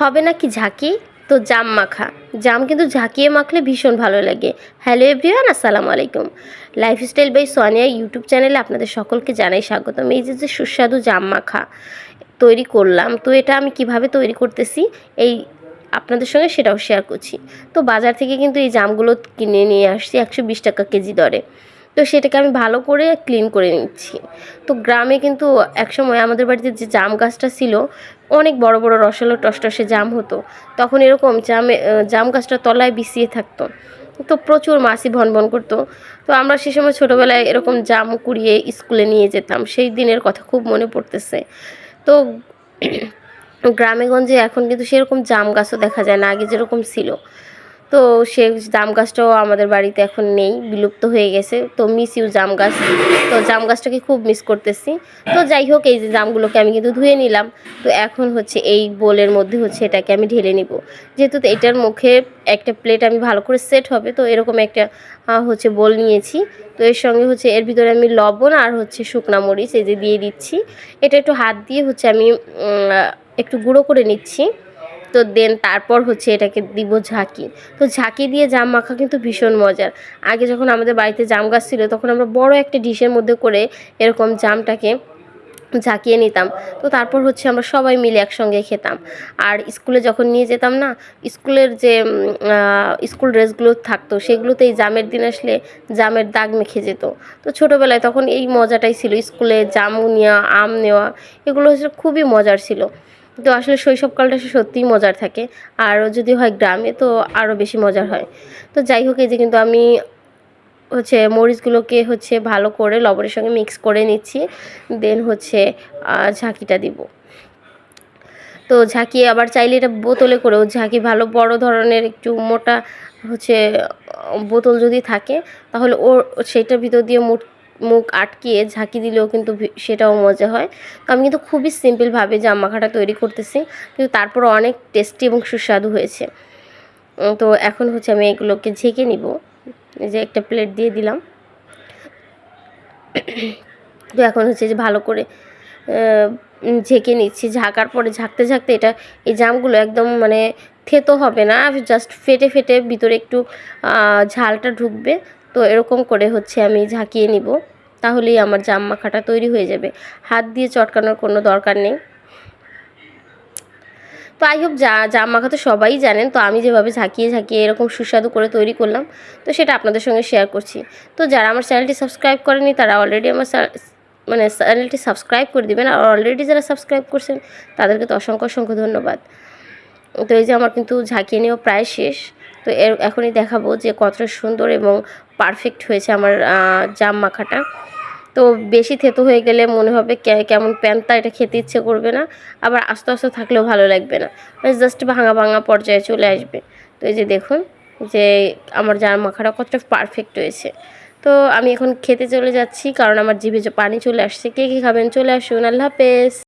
হবে না কি ঝাঁকি? তো জাম মাখা। জাম কিন্তু ঝাঁকিয়ে মাখলে ভীষণ ভালো লাগে। হ্যালো এভরিওয়ান, আসসালামু আলাইকুম। লাইফস্টাইল বাই সোনিয়া ইউটিউব চ্যানেলে আপনাদের সকলকে জানাই স্বাগতম। এই যে যে সুস্বাদু জাম মাখা তৈরি করলাম, তো এটা আমি কীভাবে তৈরি করতেছি এই আপনাদের সঙ্গে সেটাও শেয়ার করছি। তো বাজার থেকে কিন্তু এই জামগুলো কিনে নিয়ে আসছি একশো বিশ টাকা কেজি দরে। তো সেটাকে আমি ভালো করে ক্লিন করে নিচ্ছি। তো গ্রামে কিন্তু একসময় আমাদের বাড়িতে যে জাম গাছটা ছিল, অনেক বড় বড় রসালো টসটসে জাম হতো। তখন এরকম জামে জাম গাছটা তলায় বিছিয়ে থাকতো। তো প্রচুর ভন ভন করতো। তো আমরা সে সময় ছোটোবেলায় এরকম জাম কুড়িয়ে স্কুলে নিয়ে যেতাম। সেই দিনের কথা খুব মনে পড়তেছে। তো গ্রামেগঞ্জে এখন কিন্তু সেরকম জাম গাছও দেখা যায় না, আগে যেরকম ছিল। তো সে জাম গাছটাও আমাদের বাড়িতে এখন নেই, বিলুপ্ত হয়ে গেছে। তো মিস ইউ জাম গাছ। তো জাম গাছটাকে খুব মিস করতেছি। তো যাই হোক, এই যে জামগুলোকে আমি কিন্তু ধুয়ে নিলাম। তো এখন হচ্ছে এই বোলের মধ্যে হচ্ছে এটাকে আমি ঢেলে নিব। যেহেতু এটার মুখে একটা প্লেট আমি ভালো করে সেট হবে, তো এরকম একটা হচ্ছে বোল নিয়েছি। তো এর সঙ্গে হচ্ছে এর ভিতরে আমি লবণ আর হচ্ছে শুকনা মরিচ এই যে দিয়ে দিচ্ছি। এটা একটু হাত দিয়ে হচ্ছে আমি একটু গুঁড়ো করে নিচ্ছি। তো দেন তারপর হচ্ছে এটাকে দিব ঝাঁকি। তো ঝাঁকি দিয়ে জাম মাখা কিন্তু ভীষণ মজার। আগে যখন আমাদের বাড়িতে জাম গাছ ছিল, তখন আমরা বড় একটা ডিশের মধ্যে করে এরকম জামটাকে ঝাঁকিয়ে নিতাম। তো তারপর হচ্ছে আমরা সবাই মিলে একসঙ্গে খেতাম। আর স্কুলে যখন নিয়ে যেতাম না, স্কুলের যে স্কুল ড্রেসগুলো থাকতো সেগুলোতে এই জামের দিন আসলে জামের দাগ মেখে যেত। তো ছোটোবেলায় তখন এই মজাটাই ছিল, স্কুলে জাম নেওয়া আম নেওয়া, এগুলো হচ্ছে খুবই মজার ছিল। তো আসলে শৈশবকালটা সত্যিই মজার থাকে। আর যদি হয় গ্রামে তো আরও বেশি মজার হয়। তো যাই হোক, এই যে কিন্তু আমি হচ্ছে মরিচগুলোকে হচ্ছে ভালো করে লবণের সঙ্গে মিক্স করে নিচ্ছি। দেন হচ্ছে ঝাঁকিটা দিব। তো ঝাঁকি আবার চাইলে এটা বোতলে করেও, ঝাঁকি ভালো বড় ধরনের একটু মোটা হচ্ছে, বোতল যদি থাকে, তাহলে ওর, সেটার ভিতর দিয়ে মুখ মুখ আটকিয়ে ঝাঁকি দিলেও কিন্তু সেটাও মজা হয়। তো আমি কিন্তু খুবই সিম্পলভাবে জাম মাখাটা তৈরি করতেছি। কিন্তু তারপর অনেক টেস্টি এবং সুস্বাদু হয়েছে। তো এখন হচ্ছে আমি এগুলোকে ঝেঁকে নিব। যে একটা প্লেট দিয়ে দিলাম। তো এখন হচ্ছে যে ভালো করে ঝেঁকে নিচ্ছি। ঝাঁকার পরে ঝাঁকতে ঝাঁকতে এটা, এই জামগুলো একদম মানে থেতো হবে না। জাস্ট ফেটে ফেটে ভিতরে একটু ঝালটা ঢুকবে। তো এরকম করে হচ্ছে আমি ঝাঁকিয়ে নিব, তাহলেই আমার জাম মাখাটা তৈরি হয়ে যাবে। হাত দিয়ে চটকানোর কোনো দরকার নেই। তো আই হোপ যা, জাম মাখা তো সবাই জানেন, তো আমি যেভাবে ঝাঁকিয়ে ঝাঁকিয়ে এরকম সুস্বাদু করে তৈরি করলাম, তো সেটা আপনাদের সঙ্গে শেয়ার করছি। তো যারা আমার চ্যানেলটি সাবস্ক্রাইব করেনি তারা অলরেডি আমার মানে চ্যানেলটি সাবস্ক্রাইব করে দিবেন, আর অলরেডি যারা সাবস্ক্রাইব করছেন, তাদেরকে তো অসংখ্য অসংখ্য ধন্যবাদ। তো এই যে আমার কিন্তু ঝাঁকিয়ে নেওয়া প্রায় শেষ। তো এর এখনই দেখাবো যে কতটা সুন্দর এবং পারফেক্ট হয়েছে আমার জাম মাখাটা। তো বেশি থেতো হয়ে গেলে মনে হবে কেমন প্যান্তা এটা খেতে ইচ্ছে করবে না, আবার আস্তে আস্তে থাকলেও ভালো লাগবে না। মানে জাস্ট ভাঙা ভাঙা পর্যায়ে চলে আসবে। তো এই যে দেখুন যে আমার জাম মাখাটা কতটা পারফেক্ট হয়েছে। তো আমি এখন খেতে চলে যাচ্ছি, কারণ আমার জিভে পানি চলে আসছে। কে, কী খাবেন? চলে আসুন। আল্লাহ হাফেজ।